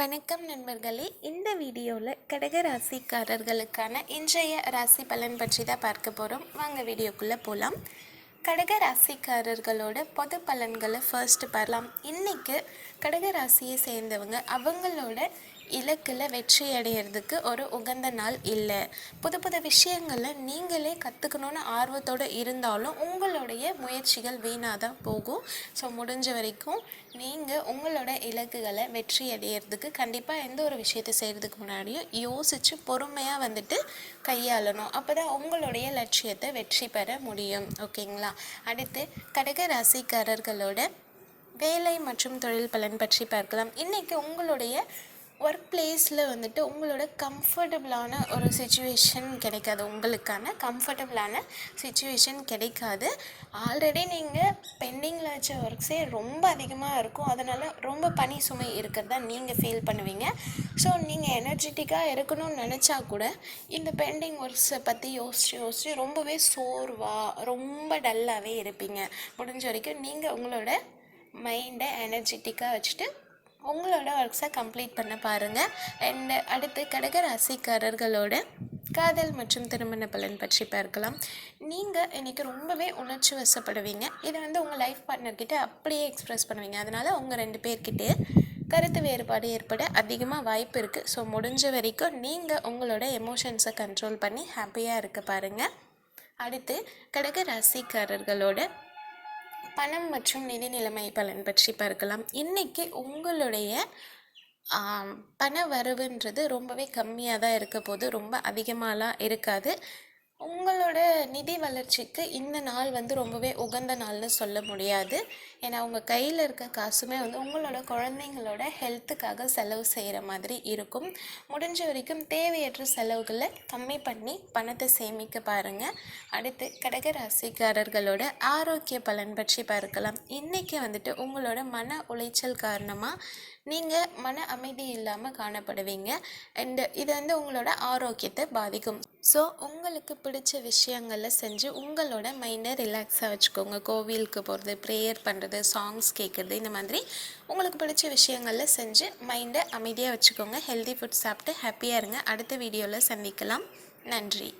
வணக்கம் நண்பர்களே. இந்த வீடியோவில் கடக ராசிக்காரர்களுக்கான இன்றைய ராசி பலன் பற்றி தான் பார்க்க போகிறோம் வாங்க வீடியோக்குள்ளே போகலாம் கடக ராசிக்காரர்களோட பொது பலன்களை ஃபர்ஸ்ட் பார்க்கலாம். இன்றைக்கு கடக ராசியை சேர்ந்தவங்க அவங்களோட இலக்கில் வெற்றி அடையிறதுக்கு ஒரு உகந்த நாள் இல்லை. புது புது விஷயங்களை நீங்களே கற்றுக்கணுன்னு ஆர்வத்தோடு இருந்தாலும் உங்களுடைய முயற்சிகள் வீணாக தான் போகும். ஸோ முடிஞ்ச வரைக்கும் நீங்கள் உங்களோட இலக்குகளை வெற்றி அடையிறதுக்கு கண்டிப்பாக எந்த ஒரு விஷயத்தை செய்கிறதுக்கு முன்னாடியும் யோசித்து பொறுமையாக வந்துட்டு கையாளணும். அப்போ தான் உங்களுடைய லட்சியத்தை வெற்றி பெற முடியும். ஓகேங்களா? அடுத்து கடக ராசிக்காரர்களோட வேலை மற்றும் தொழில் பலன் பற்றி பார்க்கலாம். இன்றைக்கி உங்களுடைய ஒர்க் பிளேஸில் வந்துட்டு உங்களோட கம்ஃபர்டபுளான ஒரு சுச்சுவேஷன் கிடைக்காது. உங்களுக்கான கம்ஃபர்டபுளான சுச்சுவேஷன் கிடைக்காது. ஆல்ரெடி நீங்கள் பெண்டிங்கில் வச்ச ஒர்க்ஸே ரொம்ப அதிகமாக இருக்கும். அதனால் ரொம்ப பனி சுமை இருக்கிறதா நீங்கள் ஃபீல் பண்ணுவீங்க. ஸோ நீங்கள் எனர்ஜெட்டிக்காக இருக்கணும்னு நினச்சா கூட இந்த பெண்டிங் ஒர்க்ஸை பற்றி யோசிச்சு யோசிச்சு ரொம்பவே சோர்வாக ரொம்ப டல்லாகவே இருப்பீங்க. முடிஞ்ச வரைக்கும் நீங்கள் உங்களோட மைண்டை எனர்ஜெட்டிக்காக வச்சுட்டு உங்களோட ஒர்க்ஸை கம்ப்ளீட் பண்ண பாருங்கள் அண்ட் அடுத்து கடக ராசிக்காரர்களோட காதல் மற்றும் திருமண பலன் பற்றி பார்க்கலாம். நீங்கள் இன்றைக்கி ரொம்பவே உணர்ச்சி வசப்படுவீங்க. இதை வந்து உங்கள் லைஃப் பார்ட்னர்கிட்ட அப்படியே எக்ஸ்ப்ரெஸ் பண்ணுவீங்க. அதனால் உங்கள் ரெண்டு பேர்கிட்டே கருத்து வேறுபாடு ஏற்பட அதிகமாக வாய்ப்பு இருக்குது ஸோ முடிஞ்ச வரைக்கும் நீங்கள் உங்களோட எமோஷன்ஸை கண்ட்ரோல் பண்ணி ஹாப்பியாக இருக்க பாருங்கள் அடுத்து கடக ராசிக்காரர்களோட பணம் மற்றும் நிதி நிலைமை பலன் பற்றி பார்க்கலாம். இன்றைக்கி உங்களுடைய பண வரவுன்றது ரொம்பவே கம்மியாக தான் இருக்க போது ரொம்ப அதிகமாகலாம் இருக்காது. உங்களோட நிதி வளர்ச்சிக்கு இந்த நாள் வந்து ரொம்பவே உகந்த நாள்னு சொல்ல முடியாது. ஏன்னா உங்கள் கையில் இருக்க காசுமே வந்து உங்களோட குழந்தைங்களோட ஹெல்த்துக்காக செலவு செய்கிற மாதிரி இருக்கும். முடிஞ்ச வரைக்கும் தேவையற்ற செலவுகளை கம்மி பண்ணி பணத்தை சேமிக்க பாருங்கள் அடுத்து கடக ராசிக்காரர்களோட ஆரோக்கிய பலன் பற்றி பார்க்கலாம். இன்றைக்கி வந்துட்டு உங்களோட மன உளைச்சல் காரணமாக நீங்கள் மன அமைதி இல்லாமல் காணப்படுவீங்க. அண்டு இது வந்து உங்களோட ஆரோக்கியத்தை பாதிக்கும். ஸோ உங்களுக்கு பிடிச்ச விஷயங்களை செஞ்சு உங்களோட மைண்டை ரிலாக்ஸாக வச்சுக்கோங்க. கோவிலுக்கு போகிறது ப்ரேயர் பண்ணுறது சாங்ஸ் கேட்குறது இந்த மாதிரி உங்களுக்கு பிடிச்ச விஷயங்களில் செஞ்சு மைண்டை அமைதியாக வச்சுக்கோங்க. ஹெல்தி ஃபுட் சாப்பிட்டு ஹாப்பியாக இருங்க. அடுத்த வீடியோவில் சந்திக்கலாம். நன்றி.